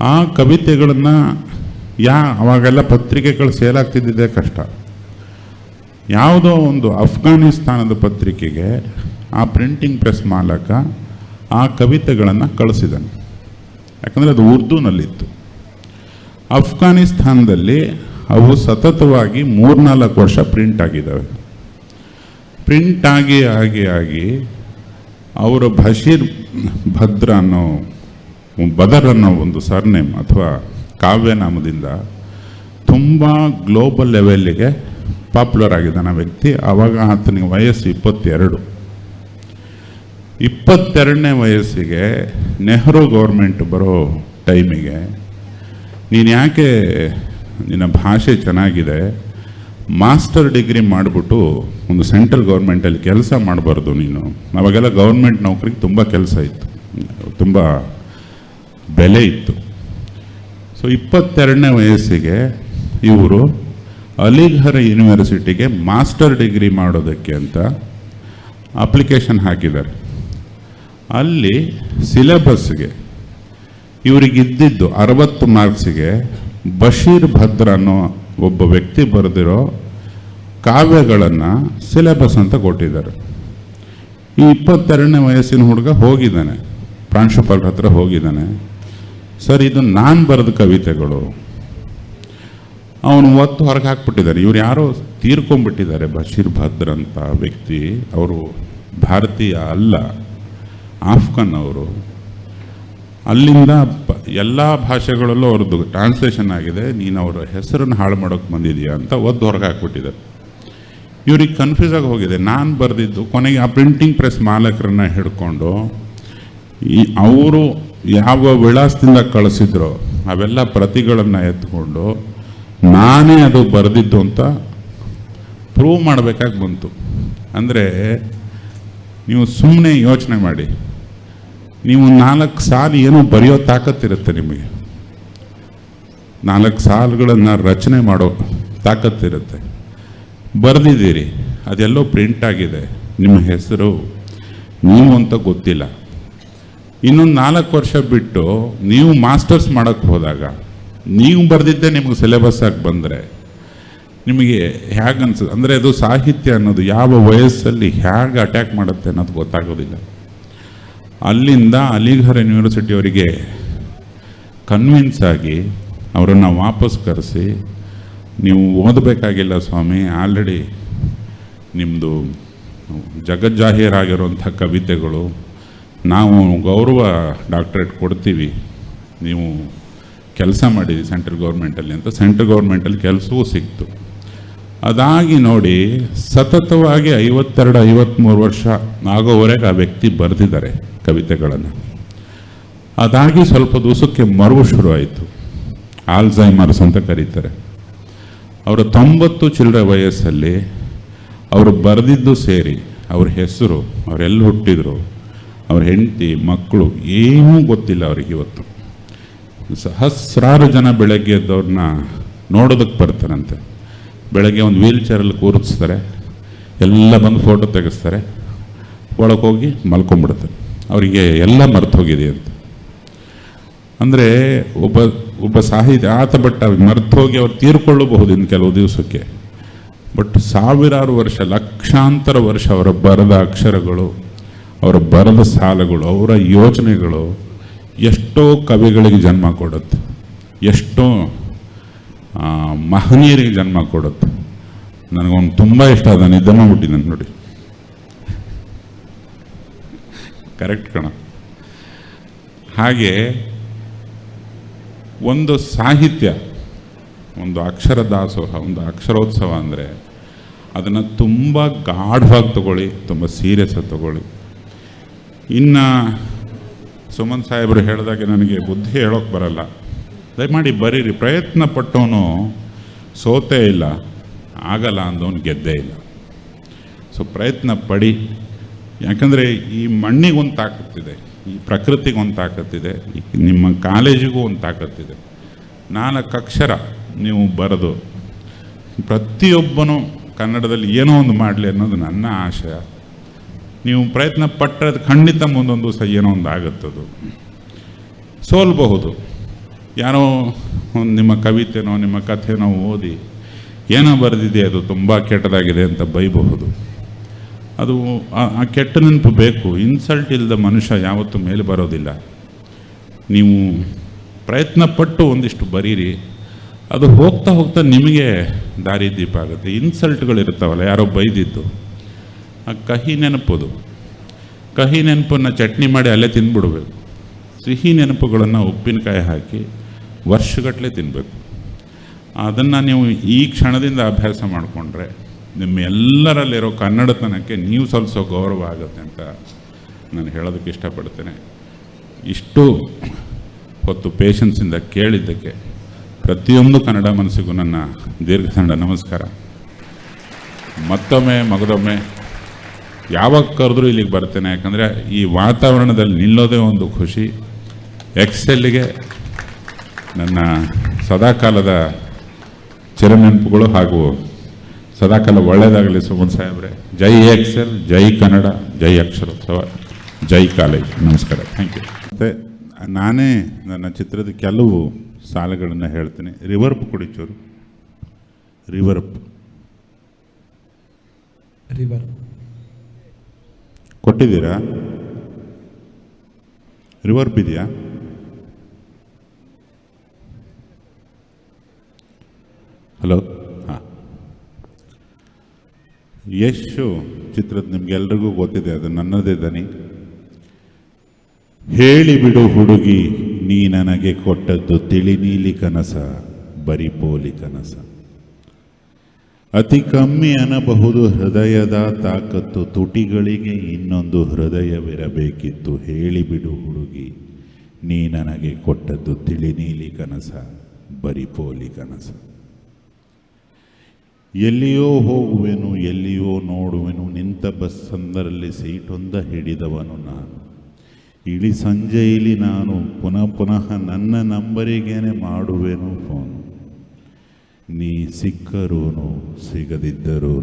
ಆ ಕವಿತೆಗಳನ್ನು ಯಾ ಅವಾಗೆಲ್ಲ ಪತ್ರಿಕೆಗಳು ಸೇಲ್ ಆಗ್ತಿದ್ದಿದ್ದೇ ಕಷ್ಟ. ಯಾವುದೋ ಒಂದು ಅಫ್ಘಾನಿಸ್ತಾನದ ಪತ್ರಿಕೆಗೆ ಆ ಪ್ರಿಂಟಿಂಗ್ ಪ್ರೆಸ್ ಮಾಲಕ ಆ ಕವಿತೆಗಳನ್ನು ಕಳಿಸಿದನು. ಯಾಕಂದರೆ ಅದು ಉರ್ದುನಲ್ಲಿತ್ತು. ಅಫ್ಘಾನಿಸ್ತಾನದಲ್ಲಿ ಅವು ಸತತವಾಗಿ ಮೂರ್ನಾಲ್ಕು ವರ್ಷ ಪ್ರಿಂಟ್ ಆಗಿದ್ದಾವೆ. ಪ್ರಿಂಟ್ ಆಗಿ ಆಗಿ ಆಗಿ ಅವರು ಬಶೀರ್ ಭದ್ರ ಅನ್ನೋ ಬದರ್ ಅನ್ನೋ ಒಂದು ಸರ್ನೇಮ್ ಅಥವಾ ಕಾವ್ಯನಾಮದಿಂದ ತುಂಬ ಗ್ಲೋಬಲ್ ಲೆವೆಲ್ಲಿಗೆ ಪಾಪ್ಯುಲರ್ ಆಗಿದ್ದಾನೆ ವ್ಯಕ್ತಿ. ಆವಾಗ ಆತನಿಗೆ ವಯಸ್ಸು ಇಪ್ಪತ್ತೆರಡು. ಇಪ್ಪತ್ತೆರಡನೇ ವಯಸ್ಸಿಗೆ ನೆಹರು ಗೌರ್ಮೆಂಟ್ ಬರೋ ಟೈಮಿಗೆ ನೀನು ಯಾಕೆ ನಿನ್ನ ಭಾಷೆ ಚೆನ್ನಾಗಿದೆ ಮಾಸ್ಟರ್ ಡಿಗ್ರಿ ಮಾಡಿಬಿಟ್ಟು ಒಂದು ಸೆಂಟ್ರಲ್ ಗೌರ್ಮೆಂಟಲ್ಲಿ ಕೆಲಸ ಮಾಡಬಾರ್ದು ನೀನು. ಅವಾಗೆಲ್ಲ ಗೌರ್ಮೆಂಟ್ ನೌಕರಿಗೆ ತುಂಬ ಕೆಲಸ ಇತ್ತು. ತುಂಬ ಬೆಲೆ ಇತ್ತು. ಸೊ ಇಪ್ಪತ್ತೆರಡನೇ ವಯಸ್ಸಿಗೆ ಇವರು ಅಲಿಘರ್ ಯೂನಿವರ್ಸಿಟಿಗೆ ಮಾಸ್ಟರ್ ಡಿಗ್ರಿ ಮಾಡೋದಕ್ಕೆ ಅಂತ ಅಪ್ಲಿಕೇಶನ್ ಹಾಕಿದ್ದಾರೆ. ಅಲ್ಲಿ ಸಿಲೆಬಸ್ಗೆ ಇವರಿಗಿದ್ದಿದ್ದು ಅರವತ್ತು ಮಾರ್ಕ್ಸಿಗೆ ಬಶೀರ್ ಭದ್ರ ಅನ್ನೋ ಒಬ್ಬ ವ್ಯಕ್ತಿ ಬರೆದಿರೋ ಕಾವ್ಯಗಳನ್ನು ಸಿಲೆಬಸ್ ಅಂತ ಕೊಟ್ಟಿದ್ದಾರೆ. ಈ ಇಪ್ಪತ್ತೆರಡನೇ ವಯಸ್ಸಿನ ಹುಡುಗ ಹೋಗಿದ್ದಾನೆ. ಪ್ರಾಂಶುಪಾಲರ ಹತ್ರ ಹೋಗಿದ್ದಾನೆ. ಸರ್, ಇದು ನಾನು ಬರೆದ ಕವಿತೆಗಳು. ಅವನು ಒತ್ತು ಹೊರಗೆ ಹಾಕ್ಬಿಟ್ಟಿದ್ದಾರೆ. ಇವ್ರು ಯಾರೋ ತೀರ್ಕೊಂಡ್ಬಿಟ್ಟಿದ್ದಾರೆ, ಬಶೀರ್ ಭದ್ರ ಅಂತ ವ್ಯಕ್ತಿ. ಅವರು ಭಾರತೀಯ ಅಲ್ಲ, ಆಫ್ಘನ್ ಅವರು. ಅಲ್ಲಿಂದ ಎಲ್ಲ ಭಾಷೆಗಳಲ್ಲೂ ಅವ್ರದ್ದು ಟ್ರಾನ್ಸ್ಲೇಷನ್ ಆಗಿದೆ. ನೀನು ಅವರ ಹೆಸರನ್ನು ಹಾಳು ಮಾಡೋಕ್ಕೆ ಬಂದಿದೆಯಾ ಅಂತ ಒದ್ದು ಹೊರಗೆ ಹಾಕ್ಬಿಟ್ಟಿದ್ದಾರೆ. ಇವ್ರಿಗೆ ಕನ್ಫ್ಯೂಸ್ ಆಗಿ ಹೋಗಿದೆ. ನಾನು ಬರೆದಿದ್ದು ಕೊನೆಗೆ ಆ ಪ್ರಿಂಟಿಂಗ್ ಪ್ರೆಸ್ ಮಾಲಕರನ್ನ ಹಿಡ್ಕೊಂಡು ಈ ಅವರು ಯಾವ ವಿಳಾಸದಿಂದ ಕಳಿಸಿದ್ರೋ ಅವೆಲ್ಲ ಪ್ರತಿಗಳನ್ನು ಎತ್ಕೊಂಡು ನಾನೇ ಅದು ಬರೆದಿದ್ದು ಅಂತ ಪ್ರೂವ್ ಮಾಡಬೇಕಾಗಿ ಬಂತು. ಅಂದರೆ ನೀವು ಸುಮ್ಮನೆ ಯೋಚನೆ ಮಾಡಿ. ನೀವು ನಾಲ್ಕು ಸಾಲು ಏನೋ ಬರೆಯೋ ತಾಕತ್ತಿರುತ್ತೆ ನಿಮಗೆ. ನಾಲ್ಕು ಸಾಲುಗಳನ್ನು ರಚನೆ ಮಾಡೋ ತಾಕತ್ತಿರುತ್ತೆ ಬರೆದಿದ್ದೀರಿ, ಅದೆಲ್ಲೋ ಪ್ರಿಂಟ್ ಆಗಿದೆ. ನಿಮ್ಮ ಹೆಸರು, ನೀವು ಅಂತ ಗೊತ್ತಿಲ್ಲ. ಇನ್ನೊಂದು ನಾಲ್ಕು ವರ್ಷ ಬಿಟ್ಟು ನೀವು ಮಾಸ್ಟರ್ಸ್ ಮಾಡೋಕ್ಕೆ ಹೋದಾಗ, ನೀವು ಬರೆದಿದ್ದೇ ನಿಮಗೆ ಸಿಲೆಬಸ್ ಆಗಿ ಬಂದರೆ, ನಿಮಗೆ ಹೇಗೆ ಅನ್ಸುತ್ತೆ? ಅಂದರೆ ಅದು ಸಾಹಿತ್ಯ ಅನ್ನೋದು ಯಾವ ವಯಸ್ಸಲ್ಲಿ ಹೇಗೆ ಅಟ್ಯಾಕ್ ಮಾಡುತ್ತೆ ಅನ್ನೋದು ಗೊತ್ತಾಗೋದಿಲ್ಲ. ಅಲ್ಲಿಂದ ಅಲಿಘರ್ ಯೂನಿವರ್ಸಿಟಿಯವರಿಗೆ ಕನ್ವಿನ್ಸ್ ಆಗಿ ಅವರನ್ನು ವಾಪಸ್ ಕರೆಸಿ, ನೀವು ಓದಬೇಕಾಗಿಲ್ಲ ಸ್ವಾಮಿ ಆಲ್ರೆಡಿ ನಿಮ್ಮದು ಜಗಜ್ಜಾಹೀರಾಗಿರುವಂಥ ಕವಿತೆಗಳು ನಾವು ಗೌರವ ಡಾಕ್ಟ್ರೇಟ್ ಕೊಡ್ತೀವಿ. ನೀವು ಕೆಲಸ ಮಾಡಿ ಸೆಂಟ್ರಲ್ ಗೌರ್ಮೆಂಟಲ್ಲಿ ಅಂತ ಸೆಂಟ್ರಲ್ ಗೌರ್ಮೆಂಟಲ್ಲಿ ಕೆಲಸವೂ ಸಿಕ್ತು. ಅದಾಗಿ ನೋಡಿ ಸತತವಾಗಿ ಐವತ್ತೆರಡು ಐವತ್ತ್ಮೂರು ವರ್ಷ ಆಗೋವರೆಗೆ ಆ ವ್ಯಕ್ತಿ ಬರೆದಿದ್ದಾರೆ ಕವಿತೆಗಳನ್ನು. ಅದಾಗಿ ಸ್ವಲ್ಪ ದಿವಸಕ್ಕೆ ಮರವು ಶುರುವಾಯಿತು. ಆಲ್ಝೈಮರ್ಸ್ ಅಂತ ಕರೀತಾರೆ. ಅವರ ತೊಂಬತ್ತು ಚಿಲ್ಲರೆ ವಯಸ್ಸಲ್ಲಿ ಅವರು ಬರೆದಿದ್ದು ಸೇರಿ, ಅವ್ರ ಹೆಸರು, ಅವರೆಲ್ಲಿ ಹುಟ್ಟಿದ್ರು. ಅವ್ರ ಹೆಂಡತಿ, ಮಕ್ಕಳು ಏನೂ ಗೊತ್ತಿಲ್ಲ ಅವ್ರಿಗೆ ಇವತ್ತು. ಸಹಸ್ರಾರು ಜನ ಬೆಳಗ್ಗೆ ಎದ್ದವ್ರನ್ನ ನೋಡೋದಕ್ಕೆ ಬರ್ತಾರಂತೆ. ಬೆಳಗ್ಗೆ ಒಂದು ವೀಲ್ ಚೇರಲ್ಲಿ ಕೂರಿಸ್ತಾರೆ. ಎಲ್ಲ ಬಂದು ಫೋಟೋ ತೆಗೆಸ್ತಾರೆ. ಒಳಗೆ ಹೋಗಿ ಮಲ್ಕೊಂಡ್ಬಿಡ್ತಾರೆ ಅವರಿಗೆ ಎಲ್ಲ ಮರ್ತು ಹೋಗಿದೆ ಅಂತ. ಅಂದರೆ ಒಬ್ಬ ಒಬ್ಬ ಸಾಹಿತ್ಯ ಆತ ಬಟ್ ಮರ್ತು ಹೋಗಿ ಅವ್ರು ತೀರ್ಕೊಳ್ಳಬಹುದು ಇನ್ನು ಕೆಲವು ದಿವಸಕ್ಕೆ. ಬಟ್ ಸಾವಿರಾರು ವರ್ಷ, ಲಕ್ಷಾಂತರ ವರ್ಷ ಅವರ ಬರದ ಅಕ್ಷರಗಳು ಅವರ ಬರದ ಸಾಲಗಳು, ಅವರ ಯೋಚನೆಗಳು ಎಷ್ಟೋ ಕವಿಗಳಿಗೆ ಜನ್ಮ ಕೊಡುತ್ತೆ. ಎಷ್ಟೋ ಮಹನೀಯರಿಗೆ ಜನ್ಮ ಕೊಡುತ್ತೆ. ನನಗೊಂದು ತುಂಬ ಇಷ್ಟ ಅದ ನಿದ್ದೆ ಮಾಡ್ಬಿಟ್ಟಿದ್ದಾನೆ ನೋಡಿ. ಕರೆಕ್ಟ್ ಕಣ. ಹಾಗೆ ಒಂದು ಸಾಹಿತ್ಯ, ಒಂದು ಅಕ್ಷರ ದಾಸೋಹ ಒಂದು ಅಕ್ಷರೋತ್ಸವ ಅಂದರೆ ಅದನ್ನು ತುಂಬ ಗಾಢವಾಗಿ ತಗೊಳ್ಳಿ, ತುಂಬ ಸೀರಿಯಸ್ ಆಗಿ ತಗೊಳ್ಳಿ. ಇನ್ನು ಸುಮನ್ ಸಾಹೇಬರು ಹೇಳಿದಾಗೆ ನನಗೆ ಬುದ್ಧಿ ಹೇಳೋಕೆ ಬರಲ್ಲ. ದಯಮಾಡಿ ಬರೀರಿ, ಪ್ರಯತ್ನ ಪಟ್ಟವನು ಸೋತೇ ಇಲ್ಲ, ಆಗಲ್ಲ ಅಂದವನು ಗೆದ್ದೇ ಇಲ್ಲ. ಸೊ ಪ್ರಯತ್ನ ಪಡಿ. ಯಾಕಂದರೆ ಈ ಮಣ್ಣಿಗೆ ಒಂದು ತಾಕತ್ತಿದೆ ಈ ಪ್ರಕೃತಿಗೆ ಒಂದು ತಾಕತ್ತಿದೆ ನಿಮ್ಮ ಕಾಲೇಜಿಗೂ ಒಂದು ತಾಕತ್ತಿದೆ ನಾಲ್ಕು ಅಕ್ಷರ ನೀವು ಬರೆದು ಪ್ರತಿಯೊಬ್ಬನು ಕನ್ನಡದಲ್ಲಿ ಏನೋ ಒಂದು ಮಾಡಲಿ ಅನ್ನೋದು ನನ್ನ ಆಶಯ. ನೀವು ಪ್ರಯತ್ನ ಪಟ್ಟರೆ ಖಂಡಿತ ಮುಂದೊಂದು ದಿವಸ ಏನೋ ಒಂದು ಆಗುತ್ತದು. ಸೋಲ್ಬಹುದು. ಯಾರೋ ಒಂದು ನಿಮ್ಮ ಕವಿತೆನೋ, ನಿಮ್ಮ ಕಥೆನೋ ಓದಿ ಏನೋ ಬರೆದಿದೆ, ಅದು ತುಂಬ ಕೆಟ್ಟದಾಗಿದೆ ಅಂತ ಬೈಬಹುದು. ಅದು ಆ- ಕೆಟ್ಟ ನೆನಪು ಬೇಕು. ಇನ್ಸಲ್ಟ್ ಇಲ್ಲದ ಮನುಷ್ಯ ಯಾವತ್ತೂ ಮೇಲೆ ಬರೋದಿಲ್ಲ. ನೀವು ಪ್ರಯತ್ನ ಪಟ್ಟು ಒಂದಿಷ್ಟು ಬರೀರಿ. ಅದು ಹೋಗ್ತಾ ಹೋಗ್ತಾ ನಿಮಗೆ ದಾರಿ ದೀಪ ಆಗುತ್ತೆ ಇನ್ಸಲ್ಟ್ಗಳಿರ್ತಾವಲ್ಲ ಯಾರೋ ಬೈದಿದ್ದು. ಆ ಕಹಿ ನೆನಪದು. ಕಹಿ ನೆನಪನ್ನು ಚಟ್ನಿ ಮಾಡಿ ಅಲ್ಲೇ ತಿಂದ್ಬಿಡ್ಬೇಕು ಸಿಹಿ ನೆನಪುಗಳನ್ನು ಉಪ್ಪಿನಕಾಯಿ ಹಾಕಿ ವರ್ಷಗಟ್ಟಲೆ ತಿನ್ನಬೇಕು ಅದನ್ನು ನೀವು ಈ ಕ್ಷಣದಿಂದ ಅಭ್ಯಾಸ ಮಾಡಿಕೊಂಡ್ರೆ ನಿಮ್ಮೆಲ್ಲರಲ್ಲಿರೋ ಕನ್ನಡತನಕ್ಕೆ ನೀವು ಸಲ್ಲಿಸೋ ಗೌರವ ಆಗುತ್ತೆ ಅಂತ ನಾನು ಹೇಳೋದಕ್ಕೆ ಇಷ್ಟಪಡ್ತೇನೆ. ಇಷ್ಟು ಹೊತ್ತು ಪೇಷನ್ಸಿಂದ ಕೇಳಿದ್ದಕ್ಕೆ ಪ್ರತಿಯೊಂದು ಕನ್ನಡ ಮನಸ್ಸಿಗೂ ನನ್ನ ದೀರ್ಘದಂಡ ನಮಸ್ಕಾರ. ಮತ್ತೊಮ್ಮೆ, ಮಗದೊಮ್ಮೆ ಯಾವಾಗ ಕರೆದ್ರೂ ಇಲ್ಲಿಗೆ ಬರ್ತೇನೆ. ಯಾಕಂದರೆ ಈ ವಾತಾವರಣದಲ್ಲಿ ನಿಲ್ಲೋದೇ ಒಂದು ಖುಷಿ. ಎಕ್ಸೆಲ್ಗೆ ನನ್ನ ಸದಾಕಾಲದ ಚಿರನೆನಪುಗಳು ಹಾಗೂ ಸದಾಕಾಲ ಒಳ್ಳೆಯದಾಗಲಿ ಸುಮನ್ ಸಾಹೇಬ್ರೆ. ಜೈ ಎಕ್ಸೆಲ್ ಜೈ ಕನ್ನಡ, ಜೈ ಅಕ್ಷರೋತ್ಸವ, ಜೈ ಕಾಲೇಜ್. ನಮಸ್ಕಾರ. ಥ್ಯಾಂಕ್ ಯು ಮತ್ತು ನಾನೇ ನನ್ನ ಚಿತ್ರದ ಕೆಲವು ಸಾಲುಗಳನ್ನು ಹೇಳ್ತೀನಿ. ರಿವರ್ಪ್ ಕುಡಿಚೂರು ರಿವರ್ಪ್ ರಿವರ್ ಕೊಟ್ಟಿದ್ದೀರಾ? ರಿವರ್ಪ್ ಇದೆಯಾ? ಹಲೋ ಹಾಂ. ಯಶು ಚಿತ್ರದ ನಿಮ್ಗೆಲ್ರಿಗೂ ಗೊತ್ತಿದೆ, ಅದು ನನ್ನದೇ ದನಿ ಹೇಳಿಬಿಡು ಹುಡುಗಿ, ನೀ ನನಗೆ ಕೊಟ್ಟದ್ದು ತಿಳಿ ನೀಲಿ ಕನಸ, ಬರಿ ಪೋಲಿ ಕನಸ. ಅತಿ ಕಮ್ಮಿ ಅನ್ನಬಹುದು ಹೃದಯದ ತಾಕತ್ತು. ತುಟಿಗಳಿಗೆ ಇನ್ನೊಂದು ಹೃದಯವಿರಬೇಕಿತ್ತು. ಹೇಳಿಬಿಡು ಹುಡುಗಿ, ನೀ ನನಗೆ ಕೊಟ್ಟದ್ದು ತಿಳಿನೀಲಿ ಕನಸ ಬರಿಪೋಲಿ ಕನಸ. ಎಲ್ಲಿಯೋ ಹೋಗುವೆನು, ಎಲ್ಲಿಯೋ ನೋಡುವೆನು, ನಿಂತ ಬಸ್ ಸಂದರಲ್ಲಿ ಸೀಟೊಂದ ಹಿಡಿದವನು ನಾನು. ಇಳಿ ಸಂಜೆಯಲ್ಲಿ ನಾನು, ಪುನಃ ಪುನಃ ನನ್ನ ನಂಬರಿಗೇನೆ ಮಾಡುವೆನು ಫೋನು. ನೀ ಸಿಕ್ಕರೂನು ಸಿಗದಿದ್ದರೂ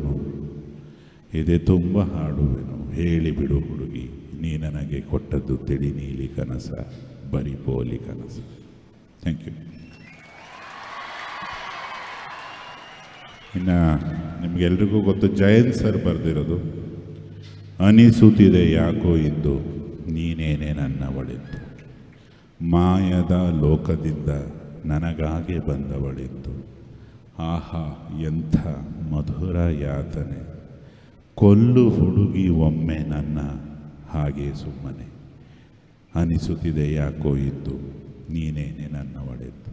ಇದೆ ತುಂಬ ಹಾಡುವೆನು. ಹೇಳಿಬಿಡು ಹುಡುಗಿ, ನೀ ನನಗೆ ಕೊಟ್ಟದ್ದು ತಿಳಿ ನೀಲಿ ಕನಸ, ಬರಿ ಪೋಲಿ ಕನಸ. ಥ್ಯಾಂಕ್ ಯು ಇನ್ನು ನಿಮಗೆಲ್ರಿಗೂ ಗೊತ್ತು, ಜಯಂತ್ ಸರ್ ಬರೆದಿರೋದು. ಅನಿಸುತ್ತಿದೆ ಯಾಕೋ ಇದ್ದು ನೀನೇನೆ ನನ್ನ ಒಳಿತು ಮಾಯದ ಲೋಕದಿಂದ ನನಗಾಗೆ ಬಂದವಳಿದ್ದು ಆಹಾ, ಎಂಥ ಮಧುರ ಯಾತನೆ ಕೊಲ್ಲು ಹುಡುಗಿ ಒಮ್ಮೆ ನನ್ನ ಹಾಗೆ ಸುಮ್ಮನೆ. ಅನಿಸುತ್ತಿದೆ ಯಾಕೋ ಇದ್ದು, ನೀನೇನೆ ನನ್ನ ಒಡೆದ್ದು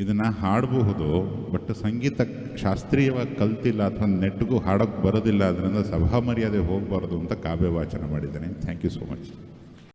ಇದನ್ನು ಹಾಡಬಹುದು, ಬಟ್ ಸಂಗೀತ ಶಾಸ್ತ್ರೀಯವಾಗಿ ಕಲ್ತಿಲ್ಲ ಅಥವಾ ನೆಟ್ಗೂ ಹಾಡೋಕ್ಕೆ ಬರೋದಿಲ್ಲ, ಅದರಿಂದ ಸಭಾ ಮರ್ಯಾದೆ ಹೋಗಬಾರ್ದು ಅಂತ ಕಾವ್ಯ ವಾಚನ ಮಾಡಿದ್ದೇನೆ. Thank you so much